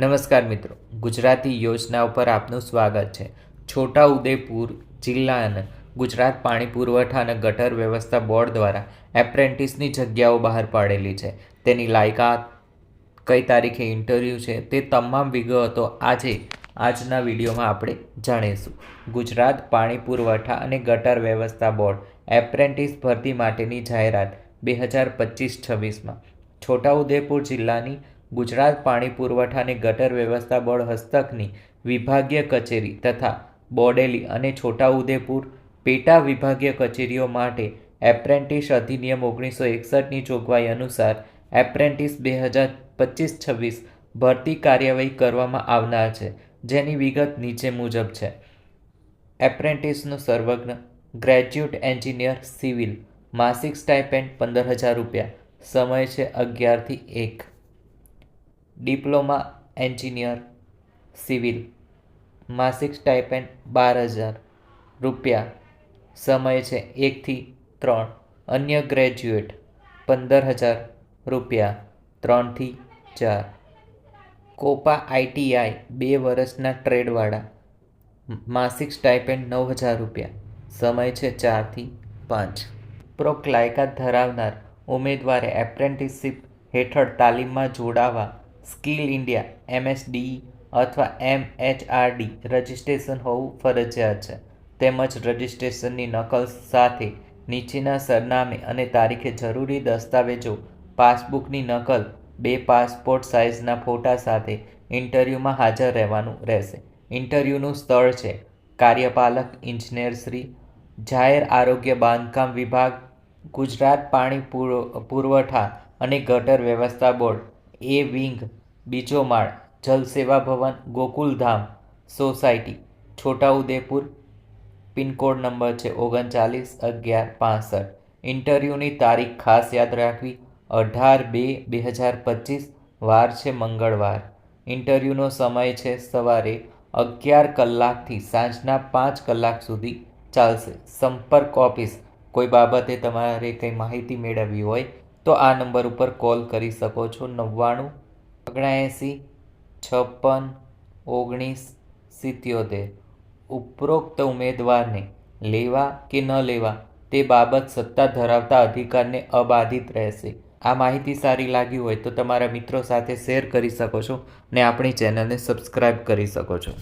નમસ્કાર મિત્રો, ગુજરાતી યોજના ઉપર આપનું સ્વાગત છે. છોટા ઉદેપુર જિલ્લાના ગુજરાત પાણી પુરવઠા અને ગટર વ્યવસ્થા બોર્ડ દ્વારા એપ્રેન્ટિસની જગ્યાઓ બહાર પાડેલી છે. તેની લાયકાત કઈ તારીખે ઇન્ટરવ્યૂ છે તે તમામ વિગતો આજે, આજના વિડીયોમાં આપણે જાણીશું. ગુજરાત પાણી પુરવઠા અને ગટર વ્યવસ્થા બોર્ડ એપ્રેન્ટિસ ભરતી માટેની જાહેરાત બે હજાર પચીસ છવ્વીસમાં. છોટાઉદેપુર જિલ્લાની ગુજરાત પાણી પુરવઠાની ગટર વ્યવસ્થા બોર્ડ હસ્તકની વિભાગીય કચેરી તથા બોડેલી અને છોટાઉદેપુર પેટા વિભાગીય કચેરીઓ માટે એપ્રેન્ટિસ અધિનિયમ ઓગણીસો એકસઠની જોગવાઈ અનુસાર એપ્રેન્ટિસ બે હજાર પચીસ છવ્વીસ ભરતી કાર્યવાહી કરવામાં આવનાર છે, જેની વિગત નીચે મુજબ છે. એપ્રેન્ટિસનો સર્વજ્ઞ, ગ્રેજ્યુએટ એન્જિનિયર, સિવિલ, માસિક સ્ટાઇપેન્ડ પંદર હજાર રૂપિયા, સમય છે અગિયારથી એક. Diploma engineer, civil. માસિક સ્ટાઇપેન્ડ બાર હજાર રૂપિયા. સમય છે એકથી ત્રણ. અન્ય ગ્રેજ્યુએટ પંદર હજાર રૂપિયા ત્રણથી ચાર. કોપા આઈટીઆઈ બે વર્ષના ટ્રેડવાળા. માસિક સ્ટાઇપેન્ડ નવ હજાર રૂપિયા. સમય છે ચારથી પાંચ. પ્રોક્લાયકા ધરાવનાર ઉમેદવારે એપ્રેન્ટિસશીપ હેઠળ તાલીમમાં જોડાવા સ્કિલ ઇન્ડિયા, એમએસડી અથવા એમએચઆરડી રજિસ્ટ્રેશન હોવું ફરજિયાત છે. તેમજ રજિસ્ટ્રેશનની નકલ સાથે નીચેના સરનામે અને તારીખે જરૂરી દસ્તાવેજો, પાસબુકની નકલ, બે પાસપોર્ટ સાઇઝના ફોટા સાથે ઇન્ટરવ્યૂમાં હાજર રહેવાનું રહેશે. ઇન્ટરવ્યૂનું સ્થળ છે. કાર્યપાલક ઇજનેર શ્રી, જાહેર આરોગ્ય બાંધકામ વિભાગ, ગુજરાત પાણી પુર- પુરવઠા અને ગટર વ્યવસ્થા બોર્ડ, એ વિંગ બીજો માળ, જલ સેવા ભવન Gokuldham society, Chhota Udepur, pincode number છે ઓગણચાલીસ અગિયાર પાસઠ. ઇન્ટરવ્યૂની તારીખ ખાસ યાદ રાખવી, અઢાર બે બે હજાર પચીસ, વાર છે મંગળવાર. ઇન્ટરવ્યૂનો સમય છે સવારે અગિયાર કલાકથી સાંજના પાંચ કલાક સુધી ચાલશે. સંપર્ક ઓફિસ, કોઈ બાબતે તમારે કંઈ માહિતી મેળવવી હોય તો આ નંબર ઉપર કોલ કરી શકો છો નવ્વાણું ઓગણએંસી, છપ્પન, ઓગણીસ, સિત્યોતેર. ઉપરોક્ત ઉમેદવારને લેવા કે ન લેવા તે બાબત સત્તા ધરાવતા અધિકારને અબાધિત રહેશે. આ માહિતી સારી લાગી હોય તો તમારા મિત્રો સાથે શેર કરી શકો છો ને આપણી ચેનલને સબસ્ક્રાઈબ કરી શકો છો.